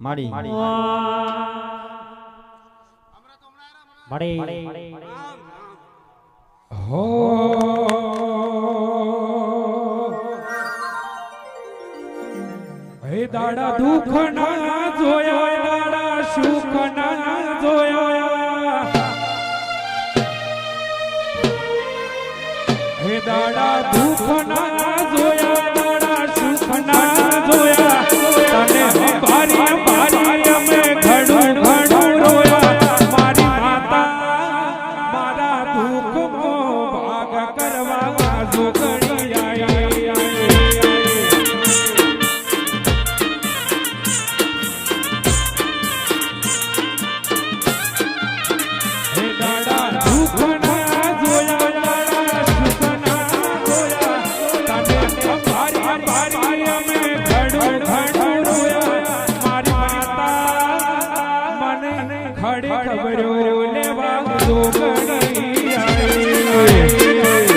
માડી માડી હો. હે દાડા દુખ ના જોયો દાડા સુખ ના જોયો. હે દાડા દુખ ના ખડી ખબરો લેવા જોગણી આઈ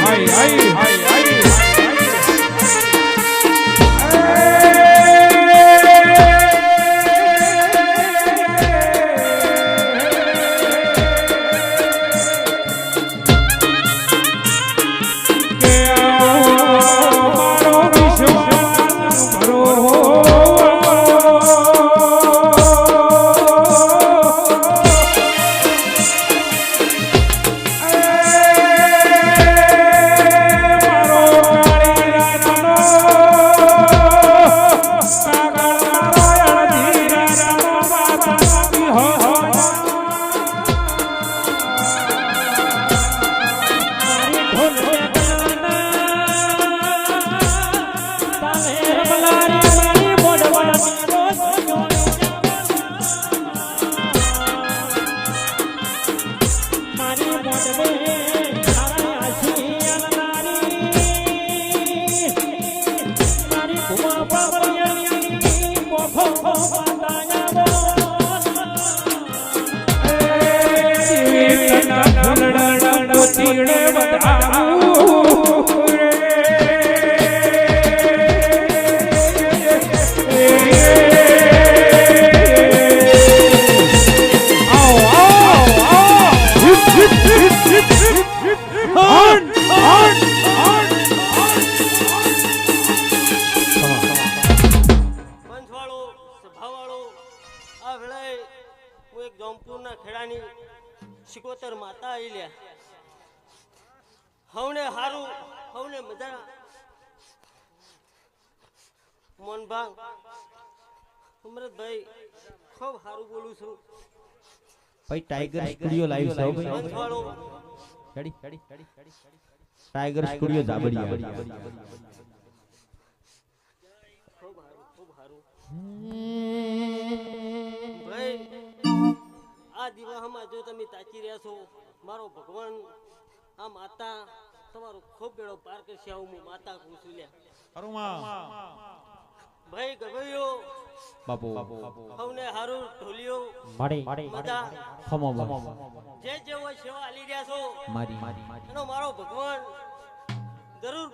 આઈ આઈ જીવિતના ફૂલડા આ વેળાએ હું એક જોમપુરના ખેડાની સિકોતર માતા આવી લ્યા હવને હારું હવને મજા મોનભા અમૃતભાઈ ખૂબ સારું બોલું છું. ભાઈ ટાઈગર સ્ટુડિયો લાઈવ છે ભાઈ. ટાઈગર સ્ટુડિયો જાબડિયા ખૂબ સારું ખૂબ સારું દિવાહમાં જો તમે તાચી રહ્યા છો મારો ભગવાન આ માતા તમારો ખૂબ બેડો પાર કરશે આવું હું માતા કહું છું લ્યા. ભાઈ ગભયો બાપુ. સૌને હારું ઢોલિયો. મારી. બધા ખમો જે જે હોય સેવા આલી રહ્યા છો મારી. એનો મારો ભગવાન જરૂર